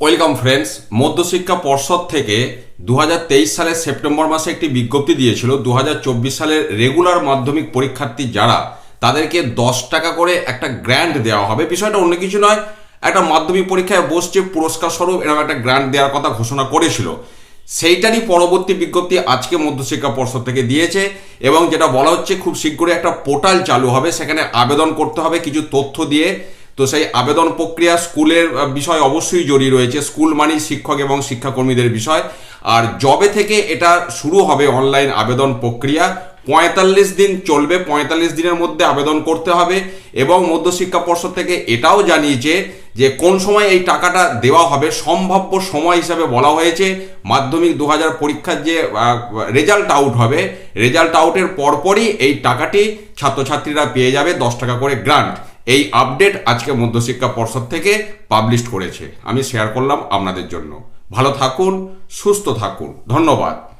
Welcome friends, মধ্যশিক্ষা পর্ষদ থেকে দু হাজার তেইশ সালের সেপ্টেম্বর মাসে একটি বিজ্ঞপ্তি দিয়েছিল দু হাজার চব্বিশ সালের রেগুলার মাধ্যমিক পরীক্ষার্থী যারা, তাদেরকে দশ টাকা করে একটা গ্র্যান্ট দেওয়া হবে। বিষয়টা অন্য কিছু নয়, একটা মাধ্যমিক পরীক্ষায় বসছে, পুরস্কার স্বরূপ এরকম একটা গ্র্যান্ট দেওয়ার কথা ঘোষণা করেছিল। সেইটারই পরবর্তী বিজ্ঞপ্তি আজকে মধ্যশিক্ষা পর্ষদ থেকে দিয়েছে এবং যেটা বলা হচ্ছে, খুব শীঘ্রই একটা পোর্টাল চালু হবে, সেখানে আবেদন করতে হবে কিছু তথ্য দিয়ে। তো সেই আবেদন প্রক্রিয়া স্কুলের বিষয় অবশ্যই জড়িয়ে রয়েছে। স্কুল মানি শিক্ষক এবং শিক্ষাকর্মীদের বিষয়। আর জবে থেকে এটা শুরু হবে অনলাইন আবেদন প্রক্রিয়া, পঁয়তাল্লিশ দিন চলবে, পঁয়তাল্লিশ দিনের মধ্যে আবেদন করতে হবে এবং মধ্যশিক্ষা পর্ষদ থেকে এটাও জানিয়েছে যে কোন সময় এই টাকাটা দেওয়া হবে, সম্ভাব্য সময় হিসাবে বলা হয়েছে। মাধ্যমিক দু হাজার পরীক্ষার যে রেজাল্ট আউট হবে রেজাল্ট আউটের পরপরই এই টাকাটি ছাত্রছাত্রীরা পেয়ে যাবে দশ টাকা করে গ্রান্ট এই আপডেট আজকে মধ্যশিক্ষা পর্ষদ থেকে পাবলিশ করেছে। আমি শেয়ার করলাম আপনাদের জন্য। ভালো থাকুন, সুস্থ থাকুন। ধন্যবাদ।